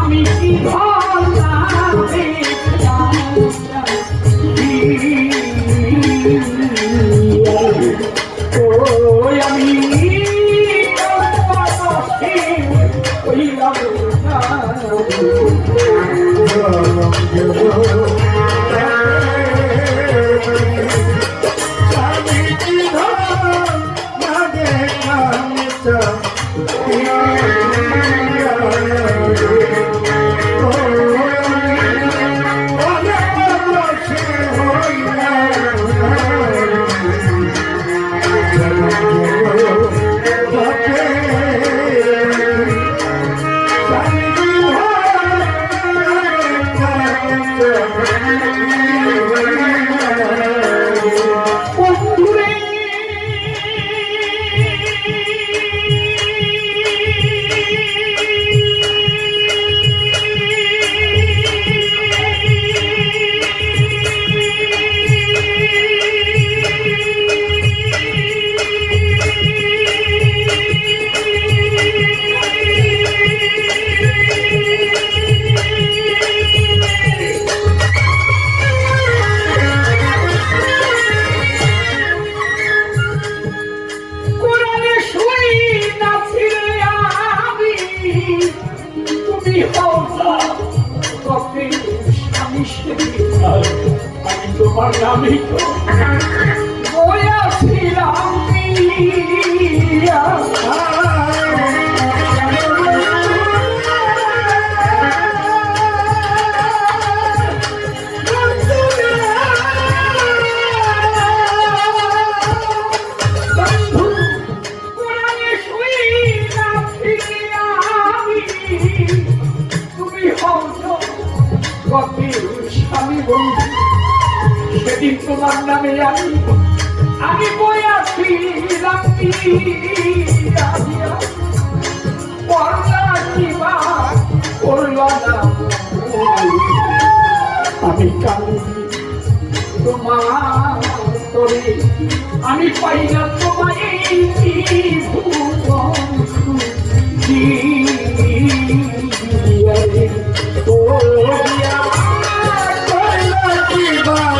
আমি কি ভাবে ওই আমি আমি আমি কালি তোমার তোরে, আমি পাই না তোমায় ভুবন খুঁজিয়ারে। ও দিয়া আমি কান্দি তোমার তলে পাই না তোমার বিয়া কিবা করলা রে মোরে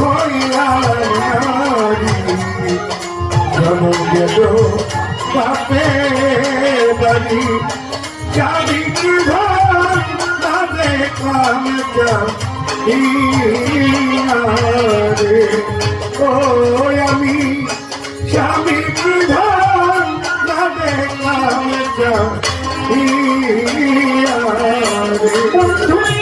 হইয়া জন্ম গেল বাপে বাড়ি যাবি কি ঘর না দেখলাম রে ওই আমি স্বামী ঘর না দেখলাম রে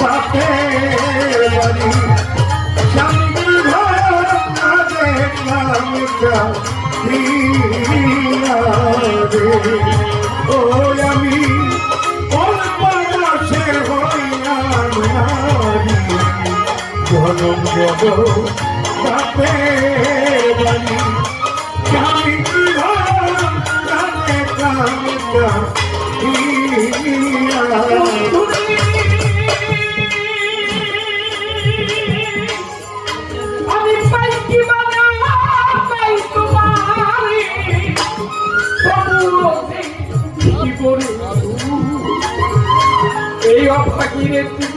তাতে বাড়ি। স্বামী ঘর দেখলাম ও আমি জনম তাতে বাড়ি। স্বামী ঘর দেখলাম привет.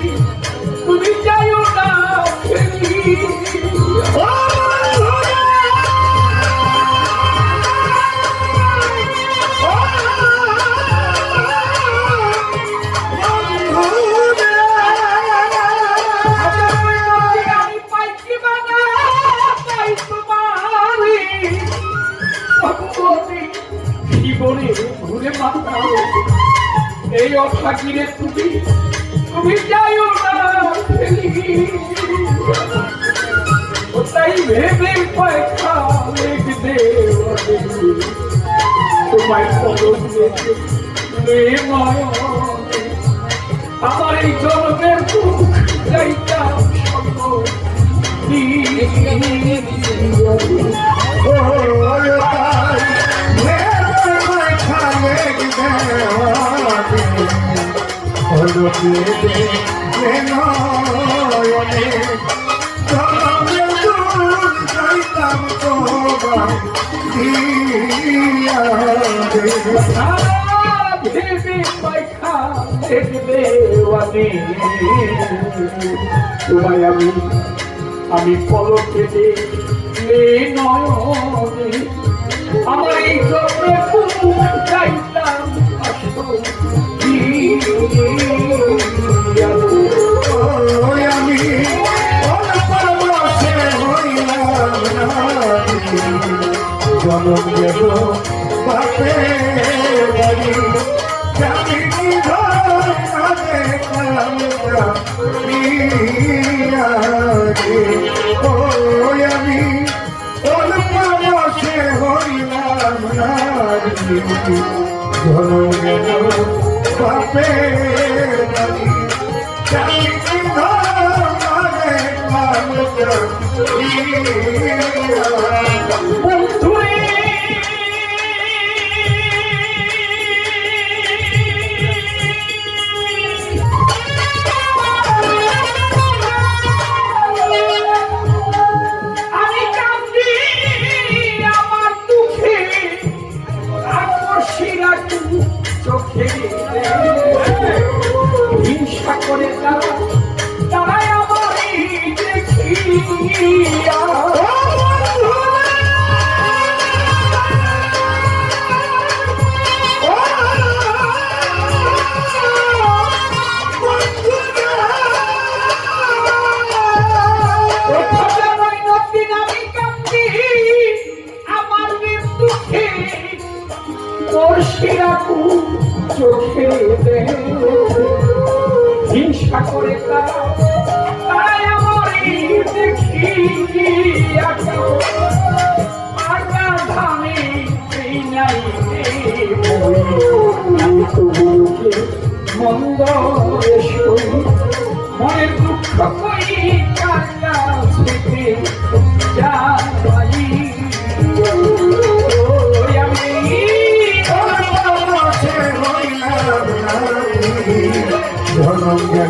তুমি ও তাই ভেবে পয়সা লিখতে তোমায় মায়া আমার এই জন্মের দুঃখ দেখবে তোমায় আমি আমি পলকে নয়নে। আমার এই জন্মে জনম দেব বাপে বাড়ি স্বামী ঘর না দেখলাম ও আমি দেব বাপে পড়শিরাকু চোখে হিংসা করে তারা তাই মন্দ মনে দুঃখ করি কাকা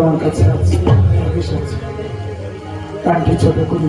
আমার কাছে আছে কানটি ছোট করে